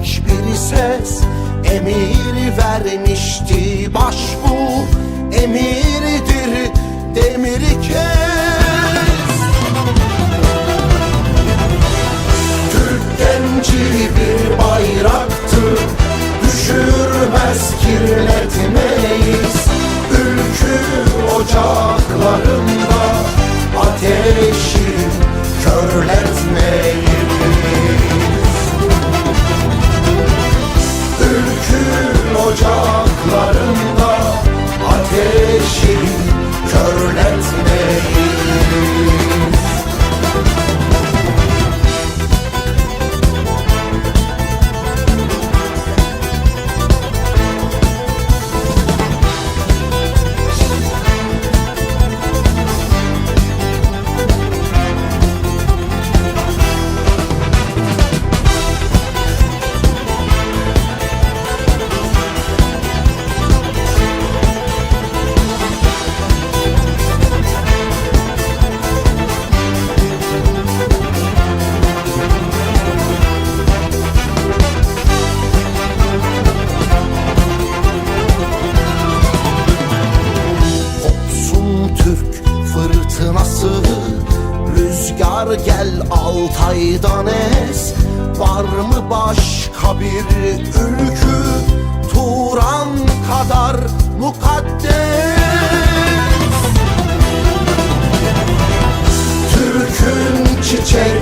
Bir ses Emir vermişti başbu. Emirdir demiri kes. Türk genci bir bayraktı Düşürmez kirletmeyiz. Ülkü ocaklarında Ateşi körletmeyiz Ateşi körletmeyiz Rüzgar gel Altay'dan es. Var mı başka bir ülkü? Turan kadar mukaddes. Türk'ün çiçeklerini